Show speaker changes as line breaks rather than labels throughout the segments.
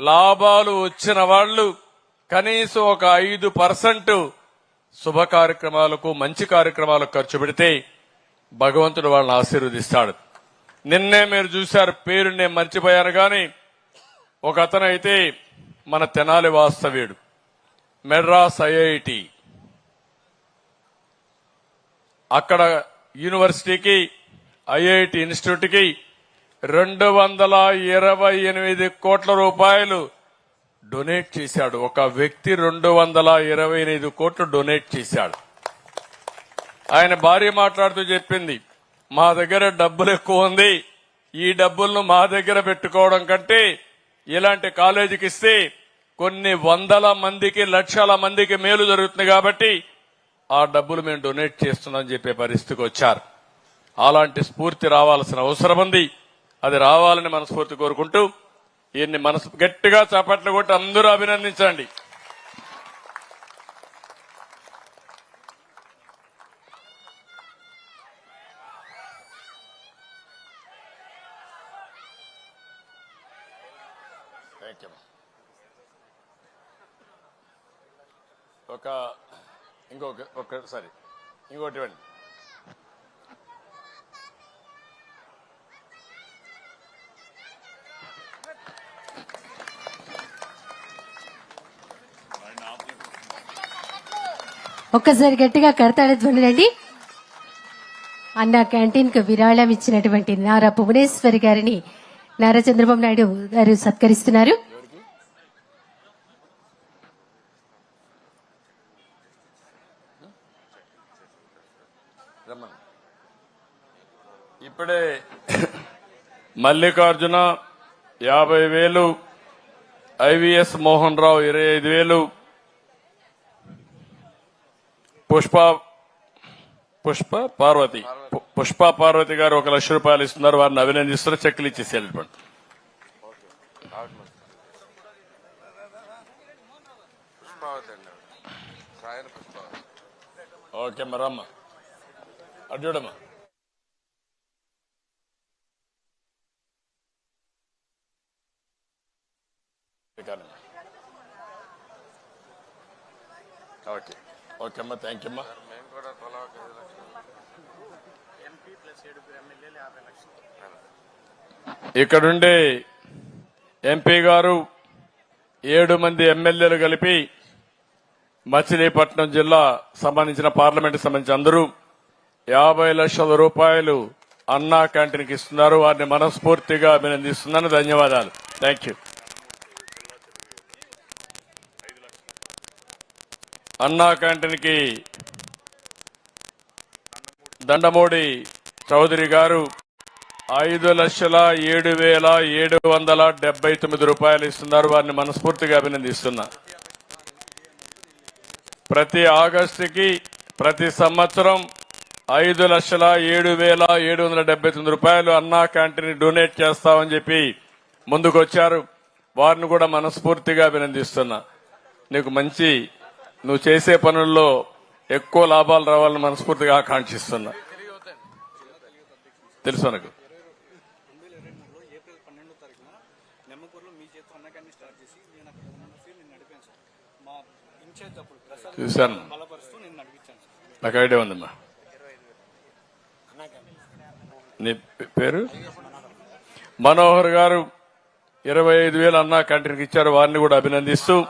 లాభాలు వచ్చిన వాళ్ళు కనీసం ఒక ఐదు పర్సెంట్ శుభ కార్యక్రమాలకు మంచి కార్యక్రమాలకు ఖర్చు పెడితే భగవంతుడు వాళ్ళని ఆశీర్వదిస్తాడు. నిన్నే మీరు చూశారు పేరు నేను మర్చిపోయాను కానీ ఒక అతనైతే మన తెనాలి వాస్తవ్యుడు మెడ్రాస్ ఐఐటి. అక్కడ యూనివర్సిటీకి ఐఐటి ఇన్స్టిట్యూట్కి రెండు వందల ఇరవై ఎనిమిది కోట్ల రూపాయలు డొనేట్ చేశాడు. ఒక వ్యక్తి రెండు వందల ఇరవై ఎనిమిది కోట్లు డొనేట్ చేశాడు. ఆయన భార్య మాట్లాడుతూ చెప్పింది మా దగ్గర డబ్బులు ఎక్కువ ఉంది. ఈ డబ్బులను మా దగ్గర పెట్టుకోవడం కంటే ఇలాంటి కాలేజీకి ఇస్తే కొన్ని వందల మందికి లక్షల మందికి మేలు జరుగుతుంది కాబట్టి ఆ డబ్బులు మేము డొనేట్ చేస్తున్నాం చెప్పే పరిస్థితికి వచ్చారు. అలాంటి స్ఫూర్తి రావాల్సిన అవసరం ఉంది. అది రావాలని మనస్ఫూర్తి కోరుకుంటూ ఈయన్ని మనసు గట్టిగా చేపట్లు కొట్టి అందరూ అభినందించండి. Thank you. ఒక ఇంకొక ఒక్కసారి ఇంకోటి ఇవ్వండి.
ఒక్కసారి గట్టిగా కడతాడ ధ్వనులండి అన్న క్యాంటీన్కు విరాళం ఇచ్చినటువంటి నారా భువనేశ్వరి గారిని నారా చంద్రబాబు నాయుడు గారు సత్కరిస్తున్నారు.
ఇప్పుడే మల్లికార్జున యాభై వేలు ఐవిఎస్ మోహన్ రావు ఇరవై ఐదు వేలు పుష్ప పుష్ప పార్వతి. పుష్ప పార్వతి గారు ఒక లక్ష రూపాయలు ఇస్తున్నారు వారిని అభినందిస్తున్నారు చెక్కులు ఇచ్చేసి వెళ్ళిపోండి ఓకే మరి అటు అడ్డమ్మా ఓకే. ఓకే అమ్మా థ్యాంక్ యూ అమ్మా
మేము కూడా తలా ఒక ఐదు లక్షలు
ఇక్కడుండే ఎంపీ గారు ఏడు మంది ఎమ్మెల్యేలు కలిపి మచిలీపట్నం జిల్లా సంబంధించిన పార్లమెంట్ సంబంధించి అందరూ యాభై లక్షల రూపాయలు అన్నా క్యాంటీన్కి ఇస్తున్నారు. వారిని మనస్ఫూర్తిగా అభినందిస్తున్నాను. ధన్యవాదాలు. థ్యాంక్ యూ అన్నా క్యాంటీన్కి దండమూడి చౌదరి గారు ఐదు లక్షల ఏడు వేల ఏడు వందల డెబ్బై తొమ్మిది రూపాయలు ఇస్తున్నారు. వారిని మనస్ఫూర్తిగా అభినందిస్తున్నా. ప్రతి ఆగస్టుకి ప్రతి సంవత్సరం ఐదు లక్షల ఏడు వేల ఏడు వందల డెబ్బై తొమ్మిది రూపాయలు అన్నా క్యాంటీన్ డొనేట్ చేస్తామని చెప్పి ముందుకొచ్చారు. వారిని కూడా మనస్ఫూర్తిగా అభినందిస్తున్నా. నీకు మంచి నువ్వు చేసే పనుల్లో ఎక్కువ లాభాలు రావాలని మనస్ఫూర్తిగా ఆకాంక్షిస్తున్నా. తెలుసు నాకు చూశాను. నాకు ఐడియా ఉందమ్మా. నీ పేరు? మనోహర్ గారు ఇరవై ఐదు వేలు అన్నా కంట్రీకి ఇచ్చారు. వారిని కూడా అభినందిస్తూ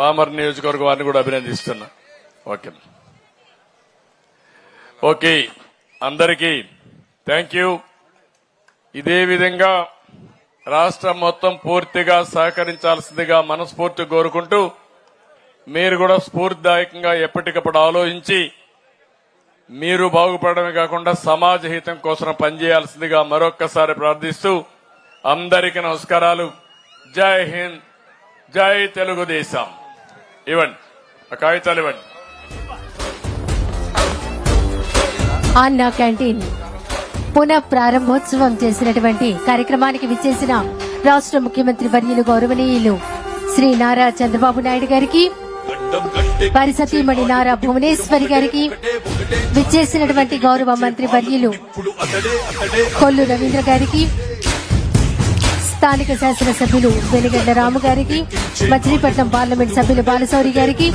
పామర్ నియోజకవర్గ వారిని కూడా అభినందిస్తున్నా. ఓకే. ఓకే. అందరికీ థ్యాంక్ యూ. ఇదే విధంగా రాష్ట్రం మొత్తం పూర్తిగా సహకరించాల్సిందిగా మనస్ఫూర్తి కోరుకుంటూ మీరు కూడా స్ఫూర్తిదాయకంగా ఎప్పటికప్పుడు ఆలోచించి మీరు బాగుపడమే కాకుండా సమాజ హితం కోసం పనిచేయాల్సిందిగా మరొక్కసారి ప్రార్థిస్తూ అందరికీ నమస్కారాలు. జై హింద్. జై తెలుగుదేశం. ఇవ్వండి. ఆ కాగితాలు ఇవ్వండి.
అన్నా క్యాంటీన్. పునః ప్రారంభోత్సవం చేసినటువంటి కార్యక్రమానికి విచ్చేసిన రాష్ట్ర ముఖ్యమంత్రి వర్యులు గౌరవనీయులు శ్రీ నారా చంద్రబాబు నాయుడు గారికి వారి సతీమణి నారా భువనేశ్వరి గారికి విచ్చేసినటువంటి గౌరవ మంత్రి వర్యులు కొల్లు రవీంద్ర గారికి స్థానిక శాసనసభ్యులు వెలిగడ్డ రాము గారికి మచిలీపట్నం పార్లమెంట్ సభ్యులు బాలశౌరి గారికి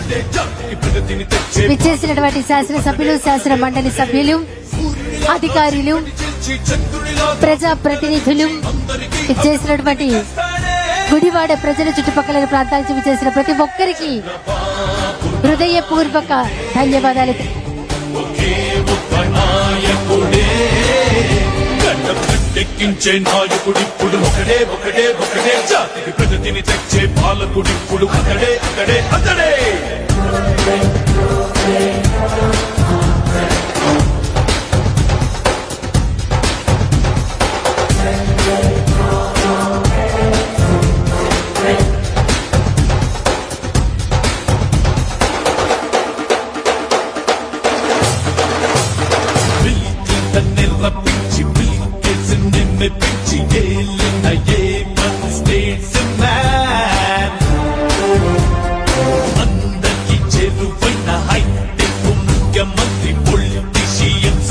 విచ్చేసినటువంటి శాసనసభ్యులు శాసన మండలి సభ్యులు అధికారులు ప్రజా ప్రతినిధులు ఇచ్చేసినటువంటి గుడివాడ ప్రజల చుట్టుపక్కల ప్రాంతాల నుంచి చేసిన ప్రతి ఒక్కరికి హృదయపూర్వక ధన్యవాదాలు.
ఎక్కించే నాయకుడిప్పుడు ఒకడే ఒకడే ఒకడే జాతికి ప్రగతిని తెచ్చే పాలకుడిప్పుడు అతడే అతడే అతడే.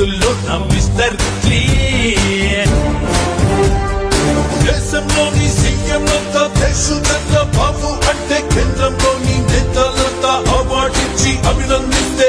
పొలిటీషియన్స్ నా మిస్టర్ క్లీన్ దేశంలోని సీఎంలంతా దేశంలో బాబు అంటే కేంద్రంలోని నేతలంతా అవార్డిచ్చి అభినందిస్తే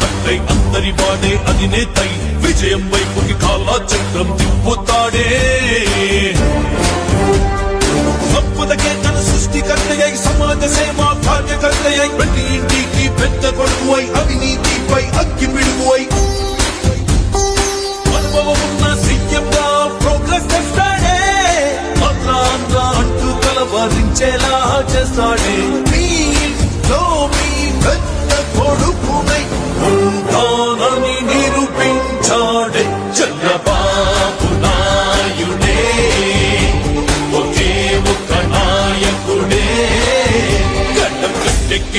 తండ్రి అందరి వాడే అధినేతై విజయం వైపుకి కాలా చక్రం తిప్పుతాడే. తప్పుదకే తన సృష్టి కర్తయ్యై సమాజ సేవా కార్యకర్తయ్యై ప్రతి ఇంటికి పెద్ద కొడుకువై అవినీతిపై అగ్గి పిడుగువై అనుభవమున్న సీఎంగా ప్రోగ్రెస్ తెస్తాడే. ఆంధ్ర ఆంధ్ర అంటూ కలవరించేలా చేస్తాడే.